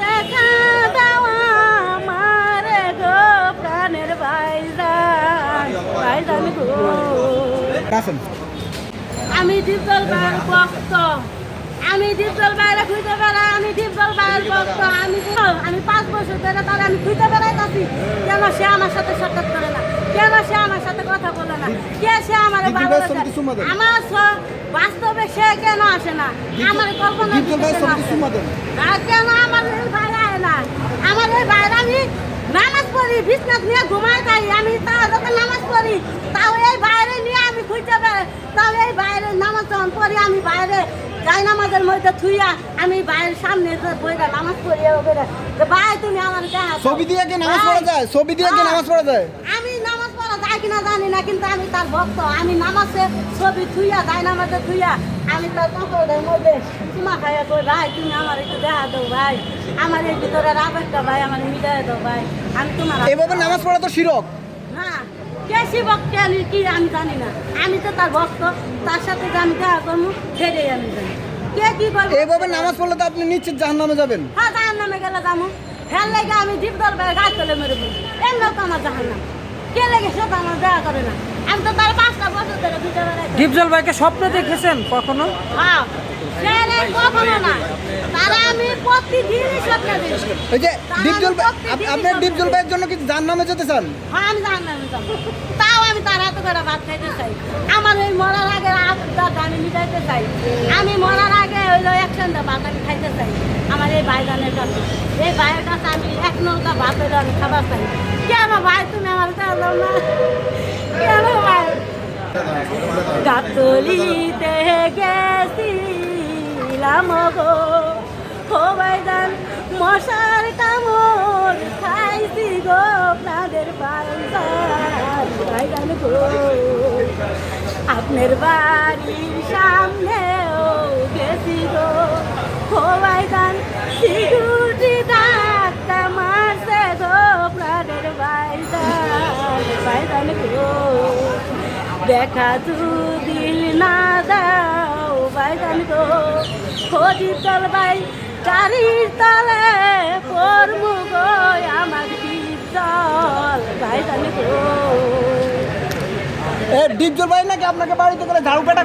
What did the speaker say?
দেখা দাও আমার গো প্রাণের ভাইজান ভাইজান গো। আমি ডিপজল ভাইয়ের ভক্ত আমি ডিপজল ভাইরা খুঁজতে পারা আমি ডিপজল ভাইয়ের ভক্ত আমি আমি পাঁচ বছর ধরে তার আমি খুঁজতে বেড়াইতেছি। কেন সে আমার সাথে সাক্ষাৎ করে না? কেন সে আমার সাথে কথা বলে না? কে সে আমার আমার বাস্তবে সে কেন আসে না? আমার কল্পনা কেন নামাজ পড়ি বিছনাথ নিয়ে ঘুমাই যাই আমি তাও যখন নামাজ পড়ি তাও এই বাইরে নিয়ে আমি খুঁজতে পারি তাও এই বাইরে নামাজ যখন পড়ি আমি বাইরে যাই নামাজের মধ্যে থুইয়া আমি বাইরের সামনে বইটা নামাজ পড়ি ওদের ভাই তুমি আমার ছবি দিয়ে কি নামাজ পড়া যায় ছবি দিয়ে কি। নামাজ পড়া যায় আমি নামাজ পড়া যায় কিনা জানি না কিন্তু আমি তার ভক্ত আমি নামাজে ছবি থুইয়া যাই নামাজে থুইয়া আমি তার কাপড়ের মধ্যে চুমা খাইয়া কই ভাই তুমি আমার একটু দেখা দাও ভাই। আমার এই ভিতরে আবেগটা ভাই আমার মিটাই দাও ভাই। আমি তোমার এভাবে নামাজ পড়া তো শিরক। না কে শিবক কে আমি কি আমি জানি না। আমি তো তার ভক্ত তার সাথে যে আমি দেখা করব সেটাই আমি জানি। কে কি করবে? এভাবে নামাজ পড়লে তো আপনি নিশ্চিত জাহান্নামে যাবেন। হ্যাঁ জাহান নামে গেলে যাব। হ্যাঁ লেগে আমি ডিপ দল ভাই গাছ তলে মেরে বলি এমন তো আমার জাহান কে লেগে সে তো আমার দেখা করে না। আমি তো তার পাঁচটা বছর ধরে ডিপজল ভাইকে স্বপ্নে দেখেছেন কখনো? হ্যাঁ রে কখনো না তারা আমি প্রতিদিনই স্বপ্ন দেখি। যে ডিপজল ভাই আপ- আপনার ডিপজল ভাইয়ের জন্য কি জাহান্নামে যেতে চান? হ্যাঁ আমি নামে তাও আমি তার হাতে করে ভাত খাইতে চাই। আমার ওই মরার আগে আবদার আমি মিটাইতে চাই। আমি মরার আগে হইল একসঙ্গে ভাত আমি খাইতে চাই। আমার এই ভাইজানের কাছে এই ভাইয়ের কাছে আমি এক নৌকা ভাত হইল আমি খাবার চাই। কেন ভাই তুমি আমার না। গাতলিতে গেছিলাম গো। খোবাই যান মশার কামড় খাইছি গো আপনাদের ভাইজান গো, আপনার বাড়ির সামনেও গেছি গো। খোবাই দেখা দুদিন না দাও ভাই জানি তো। খোঁজি চল ভাই, গাড়ির তলে পরমু গো আমার জল ভাই জানি তো। ডিপজল ভাই নাকি আপনাকে বাড়িতে করে ঝাড়ু পেটা